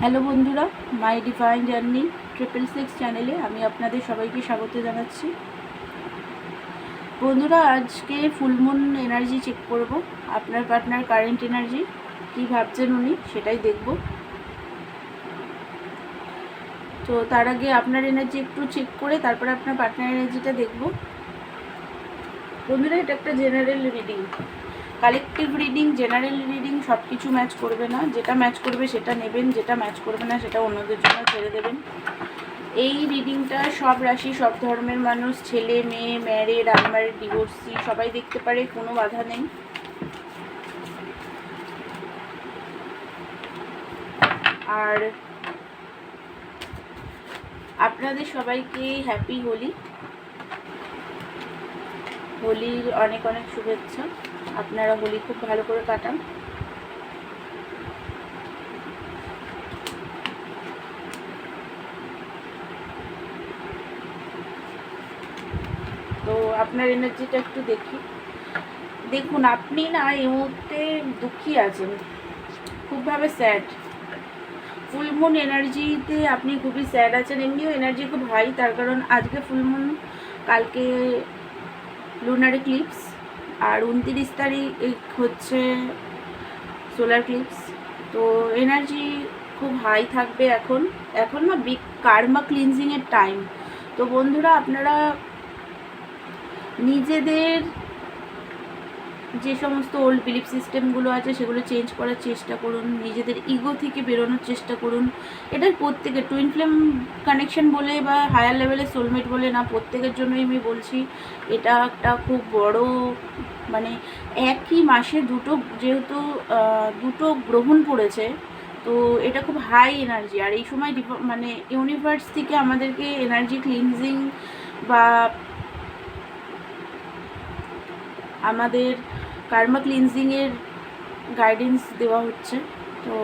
Hello বন্ধুরা, my divine journey triple six চ্যানেলে আমি আপনাদের সবাইকে স্বাগত জানাচ্ছি। বন্ধুরা, আজকে ফুলমুন এনার্জি চেক করব। আপনার পার্টনার কারেন্ট এনার্জি কি ভাবছেন উনি সেটাই দেখব। তো তার আগে আপনার এনার্জি একটু চেক করে তারপরে আপনার পার্টনার এনার্জিটা দেখব। বন্ধুরা, এটা একটা general reading collective reading general reading সব কিছু ম্যাচ করবে না। যেটা ম্যাচ করবে সেটা নেবেন, যেটা ম্যাচ করবে না সেটা অন্যদের জন্য ছেড়ে দেবেন। এই রিডিংটা সব রাশি, সব ধর্মের মানুষ, ছেলে, মেয়ে ম্যারেড আনম্যারিড ডিভোর্সি সবাই দেখতে পারে, কোনো বাধা নেই। আর আপনাদের সবাইকে হ্যাপি হোলি। হোলির অনেক অনেক শুভেচ্ছা। আপনারা হোলি খুব ভালো করে কাটান। তো আপনার এনার্জিটা একটু দেখি। দেখুন, আপনি না এই মুহূর্তে দুঃখী আছেন, খুবভাবে স্যাড ফুলমুন এনার্জিতে আপনি খুবই স্যাড আছেন, এমনিও এনার্জি খুব হাই তার কারণ আজকে ফুলমুন কালকে লুনার ক্লিপস আর উনতিরিশ তারিখ হচ্ছে সোলার ক্লিপস তো এনার্জি খুব হাই থাকবে এখন। এখন না বিগ কার্মা ক্লিনজিংয়ের টাইম তো বন্ধুরা, আপনারা নিজেদের যে সমস্ত ওল্ড বিলিফ সিস্টেমগুলো আছে, সেগুলো চেঞ্জ করার চেষ্টা করুন, নিজেদের ইগো থেকে বেরোনোর চেষ্টা করুন। এটার প্রত্যেকের টুইন ফ্লেম কানেকশন বলে বা হায়ার লেভেলের সোলমেট বলে না, প্রত্যেকের জন্যই আমি বলছি, এটা একটা খুব বড় মানে একই মাসে দুটো যেহেতু দুটো গ্রহণ পড়েছে তো এটা খুব হাই এনার্জি আর এই সময় মানে ইউনিভার্স থেকে আমাদেরকে এনার্জি ক্লিনজিং বা আমাদের কার্মা ক্লিনজিংয়ের গাইডেন্স দেওয়া হচ্ছে। তো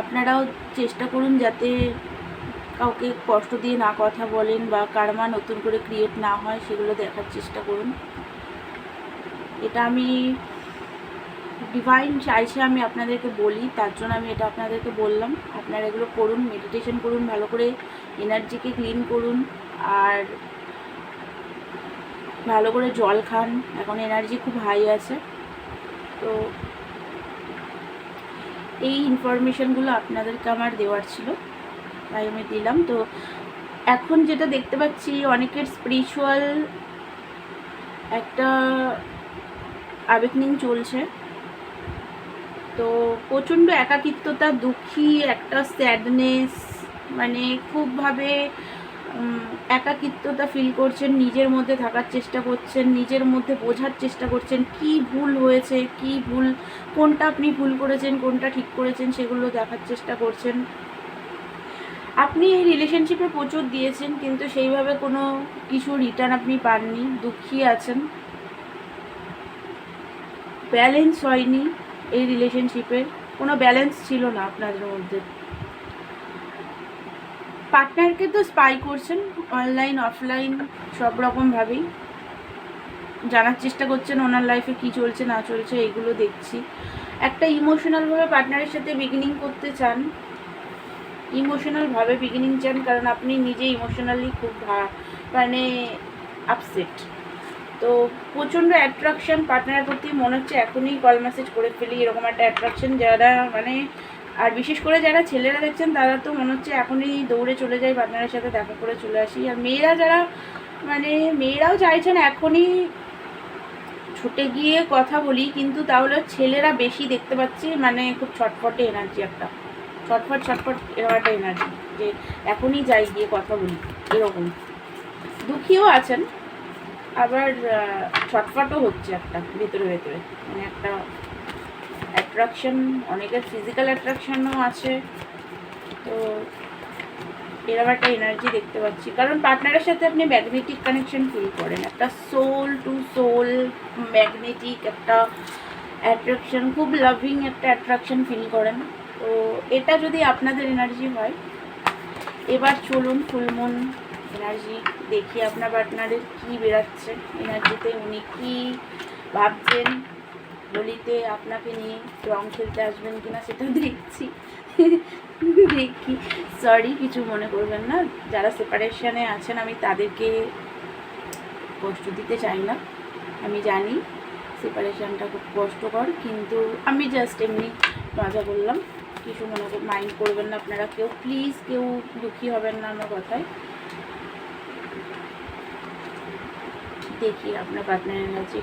আপনারাও চেষ্টা করুন যাতে কাউকে কষ্ট দিয়ে না কথা বলেন বা কার্মা নতুন করে ক্রিয়েট না হয়, সেগুলো দেখার চেষ্টা করুন। এটা আমি ডিভাইন চাইছে আমি আপনাদেরকে বলি, তার জন্য আমি এটা আপনাদেরকে বললাম। আপনারা এগুলো করুন মেডিটেশন করুন, ভালো করে এনার্জিকে ক্লিন করুন। আর ভালো করে জল খান। এখন এনার্জি খুব হাই আছে। তো এই ইনফরমেশানগুলো আপনাদেরকে আমার দেওয়ার ছিল। তাই আমি দিলাম। তো এখন যেটা দেখতে পাচ্ছি, অনেকের স্পিরিচুয়াল একটা আবেগনিং চলছে। তো প্রচণ্ড একাকিত্বতা, দুঃখী, একটা স্যাডনেস মানে খুবভাবে একাকিত্বতা ফিল করছেন, নিজের মধ্যে থাকার চেষ্টা করছেন, নিজের মধ্যে বোঝার চেষ্টা করছেন, কি ভুল হয়েছে, কি ভুল, কোনটা আপনি ভুল করেছেন, কোনটা ঠিক করেছেন, সেগুলো দেখার চেষ্টা করছেন। আপনি এই রিলেশনশিপে প্রচুর দিয়েছেন, কিন্তু সেইভাবে কোনো কিছু রিটার্ন আপনি পাননি, দুঃখী আছেন। ব্যালেন্স হয়নি এই রিলেশনশিপের কোনো ব্যালেন্স ছিল না আপনাদের মধ্যে। পার্টনারকে তো স্পাই করছেন অনলাইন অফলাইন সব রকমভাবেই। জানার চেষ্টা করছেন ওনার লাইফে কি চলছে, না চলছে এগুলো দেখছি। একটা ইমোশনালভাবে পার্টনারের সাথে বিগিনিং করতে চান ইমোশনালভাবে বিগিনিং চান, কারণ আপনি নিজে ইমোশনালি খুব মানে আপসেট তো প্রচণ্ড অ্যাট্রাকশন পার্টনারের প্রতি, মনে হচ্ছে এখনই কল মেসেজ করে ফেলি, এরকম একটা অ্যাট্রাকশন যারা মানে আর বিশেষ করে যারা ছেলেরা দেখছেন, তারা তো মনে হচ্ছে এখনই দৌড়ে চলে যায় পার্টনারের সাথে দেখা করে চলে আসি। আর মেয়েরা যারা মানে মেয়েরাও চাইছেন এখনই ছুটে গিয়ে কথা বলি, কিন্তু তাহলে ছেলেরা বেশি দেখতে পাচ্ছি মানে খুব ছটফটে এনার্জি একটা। ছটফট ছটফট এরকম একটা এনার্জি, যে এখনই যাই গিয়ে কথা বলি, এরকম। দুঃখীও আছেন, আবার ছটফটও হচ্ছে একটা, ভেতরে ভেতরে। মানে একটা অ্যাট্রাকশন অনেকের ফিজিক্যাল অ্যাট্রাকশনও আছে। তো এরকম একটা এনার্জি দেখতে পাচ্ছি। কারণ পার্টনারের সাথে আপনি ম্যাগনেটিক কানেকশন ফিল করেন। একটা সোল টু সোল ম্যাগনেটিক একটা অ্যাট্রাকশন খুব লাভিং একটা অ্যাট্রাকশন ফিল করেন। তো এটা যদি আপনাদের এনার্জি হয়, এবার চলুন ফুলমুন এনার্জি দেখি আপনার পার্টনারের কী বেরাচ্ছে এনার্জিতে উনি কী ভাবছেন? হোলিতে আপনাকে নিয়ে রং খেলতে আসবেন কিনা সেটা দেখছি। দেখি। সরি কিছু মনে করবেন না। যারা সেপারেশনে আছেন, আমি তাদেরকে কষ্ট দিতে চাই না। আমি জানি সেপারেশনটা খুব কষ্টকর, কিন্তু আমি জাস্ট এমনি মজা করলাম কিছু মনে মাইন্ড করবেন না আপনারা কেউ। প্লিজ কেউ দুঃখী হবেন না আমার কথায়। দেখি আপনার পার্টনারের কাছে।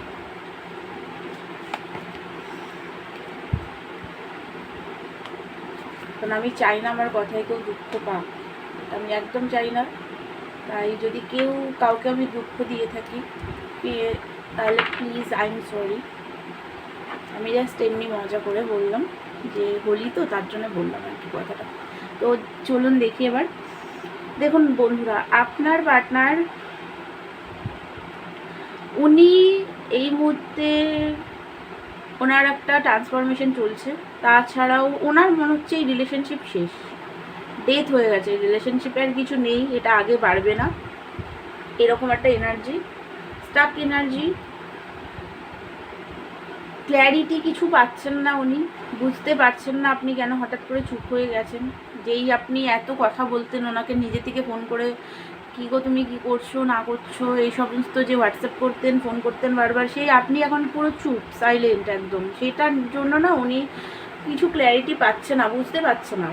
কারণ আমি চাই না আমার কথায় কেউ দুঃখ পাক। আমি একদম চাই না। তাই যদি কেউ কাউকে আমি দুঃখ দিয়ে থাকি তাহলে প্লিজ আই এম সরি আমি জাস্ট এমনি মজা করে বললাম যে হোলি তো, তার জন্য বললাম আর কি কথাটা। তো চলুন দেখি এবার। দেখুন বন্ধুরা, আপনার পার্টনার উনি এই মুহূর্তে ওনার একটা ট্রান্সফরমেশন চলছে। তাছাড়াও ওনার মনে হচ্ছে এই রিলেশনশিপ শেষ। ডেথ হয়ে গেছে রিলেশনশিপে আর কিছু নেই, এটা আগে বাড়বে না। এরকম একটা এনার্জি স্টাক এনার্জি ক্ল্যারিটি কিছু পাচ্ছেন না উনি, বুঝতে পারছেন না আপনি কেন হঠাৎ করে চুপ হয়ে গেছেন। যেই আপনি এত কথা বলতেন, ওনাকে নিজে থেকে ফোন করে কী গো তুমি কী করছ, না করছ এই সমস্ত যে হোয়াটসঅ্যাপ করতেন ফোন করতেন বারবার, সেই আপনি এখন পুরো চুপ সাইলেন্ট একদম। সেটার জন্য না উনি কিছু ক্ল্যারিটি পাচ্ছে না, বুঝতে পারছে না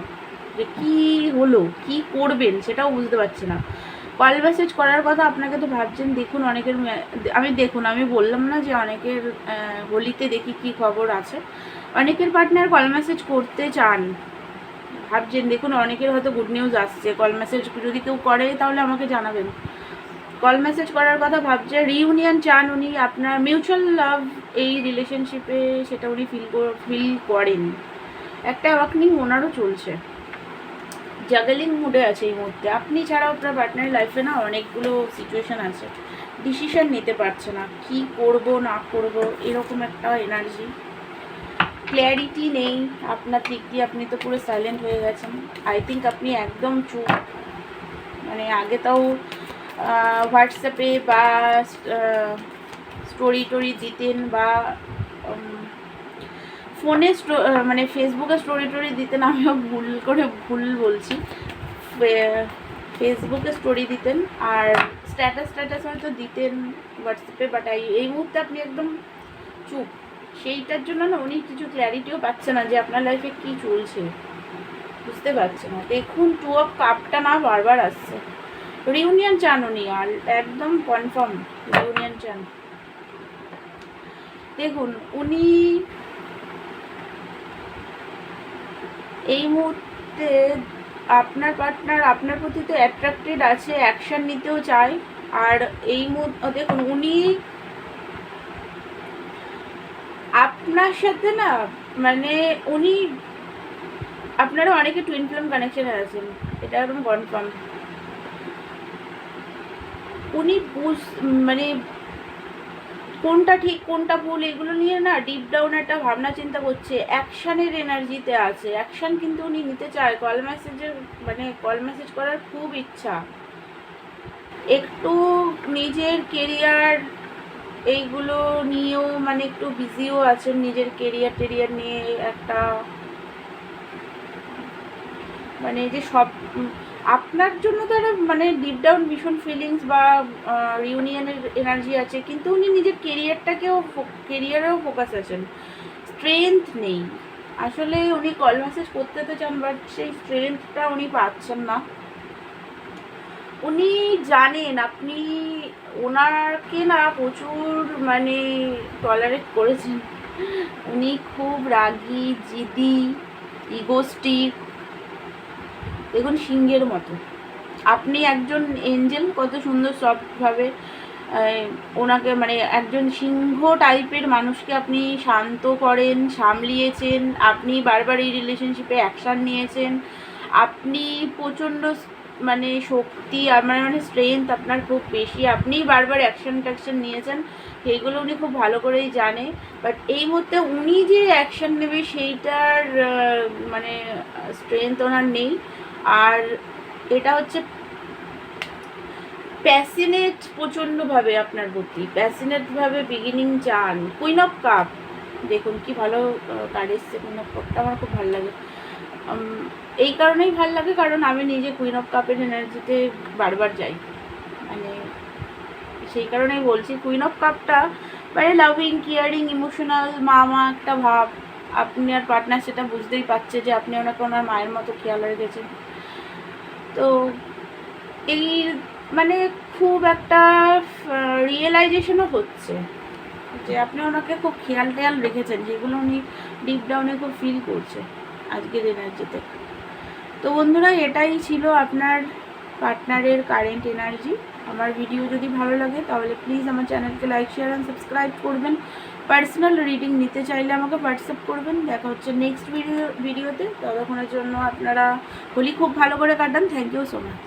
যে কী হলো, কি করবেন, সেটাও বুঝতে পারছে না। কল মেসেজ করার কথা আপনাকে তো ভাবছেন, দেখুন অনেকের আমি দেখুন, আমি বললাম না যে অনেকের হোলিতে দেখি কি খবর আছে। অনেকের পার্টনার কল মেসেজ করতে চান ভাবছেন, দেখুন, অনেকের হয়তো গুড নিউজ আসছে। কল মেসেজ যদি কেউ করে, তাহলে আমাকে জানাবেন। কল মেসেজ করার কথা ভাবছে রিউনিয়ন চান উনি, আপনার মিউচুয়াল লাভ এই রিলেশনশিপে সেটা উনি ফিল ফিল করেন। একটা অ্যাওয়াকনিং ওনারও চলছে। জাগলিং মুডে আছে এই মুহূর্তে। আপনি ছাড়াও আপনার পার্টনারের লাইফে না অনেকগুলো সিচুয়েশন আছে। ডিসিশন নিতে পারছে না। কি করব, না করব, এরকম একটা এনার্জি ক্ল্যারিটি নেই, আপনার দিক দিয়ে আপনি তো পুরো সাইলেন্ট হয়ে গেছেন। আই থিঙ্ক আপনি একদম চুপ। মানে আগে তাও হোয়াটসঅ্যাপে বা স্টোরি টোরি দিতেন বা ফোনে মানে ফেসবুকে স্টোরি টোরি দিতেন, আমিও ভুল করে ভুল বলছি। ফেসবুকে স্টোরি দিতেন আর স্ট্যাটাস স্ট্যাটাস হয়তো দিতেন হোয়াটসঅ্যাপে বাট এই মুহূর্তে আপনি একদম চুপ। সেইটার জন্য না উনি কিছু ক্ল্যারিটিও পাচ্ছে না যে আপনার লাইফে কি চলছে। বুঝতে পারছে না। দেখুন টু অফ কাপটা না বারবার আসছে। রিউনিয়ন চান উনি, আর একদম কনফার্ম রিউনিয়ন চান। দেখুন, উনি এই মুহূর্তে আপনার পার্টনার আপনার প্রতি তো অ্যাট্রাক্টেড আছে অ্যাকশন নিতেও চায়। আর এই মুহূর্তে, দেখুন, উনি আপনার সাথে না মানে উনি আপনারা অনেকে টুইন ফ্লেম কানেকশনে আছেন, এটা একদম কনফার্ম উনি বুঝ মানে কোনটা ঠিক, কোনটা ভুল, এগুলো নিয়ে না ডিপ ডাউন একটা ভাবনা চিন্তা করছে অ্যাকশানের এনার্জিতে আছে অ্যাকশান কিন্তু উনি নিতে চায় কল মেসেজের মানে কল মেসেজ করার খুব ইচ্ছা। একটু নিজের কেরিয়ার এইগুলো নিয়েও মানে একটু বিজিও আছেন নিজের কেরিয়ার টেরিয়ার নিয়ে একটা। মানে যে সব আপনার জন্য তো একটা মানে ডিপ ডাউন ভীষণ ফিলিংস বা ইউনিয়নের এনার্জি আছে, কিন্তু উনি নিজের কেরিয়ারটাকেও কেরিয়ারেও ফোকাস আছেন। স্ট্রেংথ নেই। আসলে উনি কল মেসেজ করতে তো চান বাট সেই স্ট্রেংথটা উনি পাচ্ছেন না। উনি জানেন, আপনি ওনাকে না প্রচুর মানে টলারেট করেছেন। উনি খুব রাগী, জিদি, ইগোস্টিক, দেখুন সিংহের মতো। আপনি একজন এঞ্জেল কত সুন্দর সফটভাবে ওনাকে মানে একজন সিংহ টাইপের মানুষকে আপনি শান্ত করেন, সামলিয়েছেন, আপনি বারবার এই রিলেশনশিপে অ্যাকশান নিয়েছেন, আপনি প্রচণ্ড মানে শক্তি আমার মানে স্ট্রেংথ আপনার খুব বেশি। আপনি বারবার অ্যাকশন ট্যাকশন নিয়েছেন, সেইগুলো উনি খুব ভালো করেই জানে। বাট এই মুহূর্তে উনি যে অ্যাকশন নেবে সেইটার মানে স্ট্রেংথ ওনার নেই। আর এটা হচ্ছে প্যাসিনেট প্রচণ্ডভাবে আপনার প্রতি প্যাসিনেটভাবে বিগিনিং চান। কুইন অফ কাপ দেখুন কি ভালো কার্ড এসছে কুইন অফ কাপটা আমার খুব ভালো লাগে। এই কারণেই ভালো লাগে, কারণ আমি নিজে কুইন অফ কাপের এনার্জিতে বারবার যাই। মানে সেই কারণেই বলছি কুইন অফ কাপটা মানে লাভিং কেয়ারিং ইমোশনাল মামা একটা ভাব। আপনি আর পার্টনার সেটা বুঝতেই পারছে যে আপনি ওনাকে ওনার মায়ের মতো খেয়াল রেখেছেন। তো এই মানে খুব একটা রিয়েলাইজেশনও হচ্ছে যে আপনি ওনাকে খুব খেয়াল টেয়াল রেখেছেন, যেগুলো উনি ডিপ ডাউনে খুব ফিল করছে। আজকের এনার্জিতে তো বন্ধুরা, এটাই ছিল আপনার পার্টনারের কারেন্ট এনার্জি আমার ভিডিও যদি ভালো লাগে, তাহলে প্লিজ আমার চ্যানেলকে লাইক শেয়ার অ্যান্ড সাবস্ক্রাইব করবেন। পার্সোনাল রিডিং নিতে চাইলে আমাকে হোয়াটসঅ্যাপ করবেন। দেখা হচ্ছে নেক্সট ভিডিও ভিডিওতে ততক্ষণের জন্য আপনারা হোলি খুব ভালো করে কাটান। Thank you so much